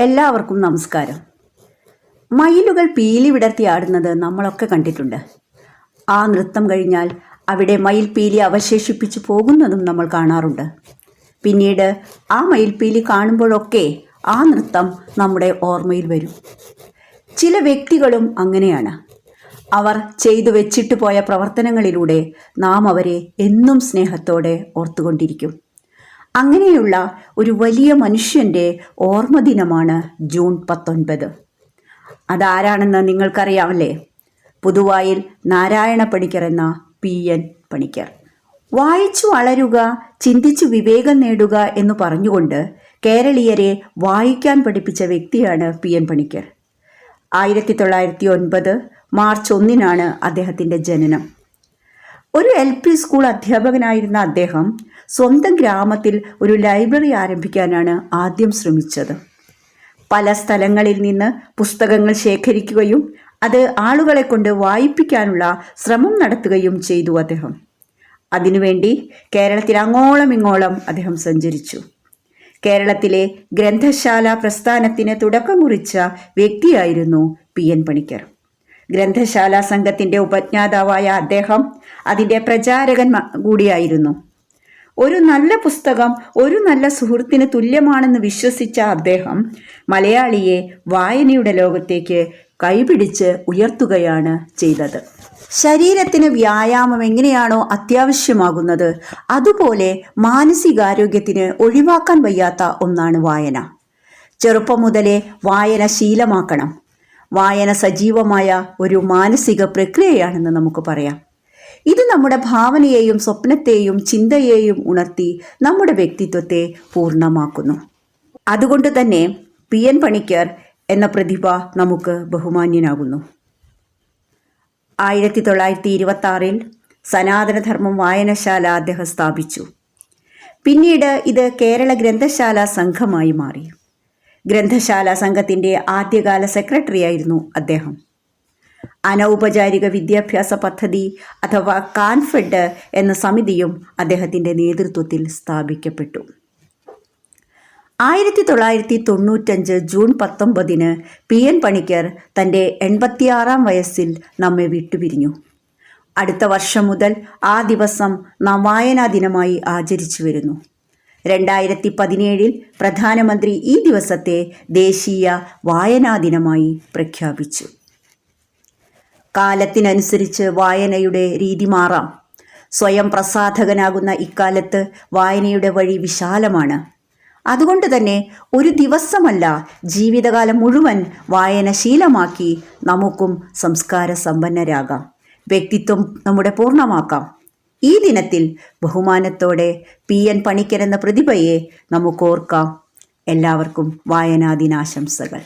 എല്ലാവർക്കും നമസ്കാരം. മയിലുകൾ പീലി വിടർത്തി ആടുന്നത് നമ്മളൊക്കെ കണ്ടിട്ടുണ്ട്. ആ നൃത്തം കഴിഞ്ഞാൽ അവിടെ മയിൽ പീലി അവശേഷിപ്പിച്ചു പോകുന്നതും നമ്മൾ കാണാറുണ്ട്. പിന്നീട് ആ മയിൽപ്പീലി കാണുമ്പോഴൊക്കെ ആ നൃത്തം നമ്മുടെ ഓർമ്മയിൽ വരും. ചില വ്യക്തികളും അങ്ങനെയാണ്. അവർ ചെയ്തു വെച്ചിട്ട് പോയ പ്രവർത്തനങ്ങളിലൂടെ നാം അവരെ എന്നും സ്നേഹത്തോടെ ഓർത്തുകൊണ്ടിരിക്കും. അങ്ങനെയുള്ള ഒരു വലിയ മനുഷ്യന്റെ ഓർമ്മദിനമാണ് ജൂൺ പത്തൊൻപത്. അതാരാണെന്ന് നിങ്ങൾക്കറിയാമല്ലേ? പുതുവായിൽ നാരായണ പണിക്കർ എന്ന പി. എൻ. പണിക്കർ. വായിച്ചു വളരുക ചിന്തിച്ചു വിവേകം നേടുക എന്ന് പറഞ്ഞുകൊണ്ട് കേരളീയരെ വായിക്കാൻ പഠിപ്പിച്ച വ്യക്തിയാണ് പി. എൻ. പണിക്കർ. ആയിരത്തി തൊള്ളായിരത്തി ഒൻപത് മാർച്ച് ഒന്നിനാണ് അദ്ദേഹത്തിന്റെ ജനനം. ഒരു എൽ. പി. സ്കൂൾ അധ്യാപകനായിരുന്ന അദ്ദേഹം സ്വന്തം ഗ്രാമത്തിൽ ഒരു ലൈബ്രറി ആരംഭിക്കാനാണ് ആദ്യം ശ്രമിച്ചത്. പല സ്ഥലങ്ങളിൽ നിന്ന് പുസ്തകങ്ങൾ ശേഖരിക്കുകയും അത് ആളുകളെ കൊണ്ട് വായിപ്പിക്കാനുള്ള ശ്രമം നടത്തുകയും ചെയ്തു അദ്ദേഹം. അതിനുവേണ്ടി കേരളത്തിൽ അങ്ങോളം ഇങ്ങോളം അദ്ദേഹം സഞ്ചരിച്ചു. കേരളത്തിലെ ഗ്രന്ഥശാല പ്രസ്ഥാനത്തിന് തുടക്കം കുറിച്ച വ്യക്തിയായിരുന്നു പി. എൻ. പണിക്കർ. ഗ്രന്ഥശാല സംഘത്തിന്റെ ഉപജ്ഞാതാവായ അദ്ദേഹം അതിന്റെ പ്രചാരകൻ കൂടിയായിരുന്നു. ഒരു നല്ല പുസ്തകം ഒരു നല്ല സുഹൃത്തിന് തുല്യമാണെന്ന് വിശ്വസിച്ച അദ്ദേഹം മലയാളിയെ വായനയുടെ ലോകത്തേക്ക് കൈപിടിച്ച് ഉയർത്തുകയാണ് ചെയ്തത്. ശരീരത്തിന് വ്യായാമം എങ്ങനെയാണോ അത്യാവശ്യമാകുന്നത് അതുപോലെ മാനസികാരോഗ്യത്തിന് ഒഴിവാക്കാൻ വയ്യാത്ത ഒന്നാണ് വായന. ചെറുപ്പം മുതലേ വായന ശീലമാക്കണം. വായന സജീവമായ ഒരു മാനസിക പ്രക്രിയയാണെന്ന് നമുക്ക് പറയാം. ഇത് നമ്മുടെ ഭാവനയെയും സ്വപ്നത്തെയും ചിന്തയെയും ഉണർത്തി നമ്മുടെ വ്യക്തിത്വത്തെ പൂർണമാക്കുന്നു. അതുകൊണ്ട് തന്നെ പി എൻ പണിക്കർ എന്ന പ്രതിഭ നമുക്ക് ബഹുമാന്യനാകുന്നു. ആയിരത്തി തൊള്ളായിരത്തി ഇരുപത്തി ആറിൽ സനാതനധർമ്മം വായനശാല അദ്ദേഹം സ്ഥാപിച്ചു. പിന്നീട് ഇത് കേരള ഗ്രന്ഥശാല സംഘമായി മാറി. ഗ്രന്ഥശാല സംഘത്തിന്റെ ആദ്യകാല സെക്രട്ടറിയായിരുന്നു അദ്ദേഹം. അനൗപചാരിക വിദ്യാഭ്യാസ പദ്ധതി അഥവാ കാൻഫെഡ് എന്ന സമിതിയും അദ്ദേഹത്തിന്റെ നേതൃത്വത്തിൽ സ്ഥാപിക്കപ്പെട്ടു. ആയിരത്തി തൊള്ളായിരത്തി തൊണ്ണൂറ്റഞ്ച് ജൂൺ പത്തൊമ്പതിന് പി എൻ പണിക്കർ തന്റെ എൺപത്തിയാറാം വയസ്സിൽ നമ്മെ വിട്ടുപിരിഞ്ഞു. അടുത്ത വർഷം മുതൽ ആ ദിവസം നാം വായനാ ദിനമായി ആചരിച്ചു വരുന്നു. രണ്ടായിരത്തി പതിനേഴിൽ പ്രധാനമന്ത്രി ഈ ദിവസത്തെ ദേശീയ വായനാ ദിനമായി പ്രഖ്യാപിച്ചു. കാലത്തിനനുസരിച്ച് വായനയുടെ രീതി മാറാം. സ്വയം പ്രസാധകനാകുന്ന ഇക്കാലത്ത് വായനയുടെ വഴി വിശാലമാണ്. അതുകൊണ്ട് തന്നെ ഒരു ദിവസമല്ല ജീവിതകാലം മുഴുവൻ വായന ശീലമാക്കി നമുക്കും സംസ്കാര സമ്പന്നരാകാം വ്യക്തിത്വം നമ്മുടെ പൂർണമാക്കാം. ഈ ദിനത്തിൽ ബഹുമാനത്തോടെ പി. എൻ. പണിക്കരെന്ന പ്രതിഭയെ നമുക്ക് ഓർക്കാം എല്ലാവർക്കും വായനാ ദിനാശംസകൾ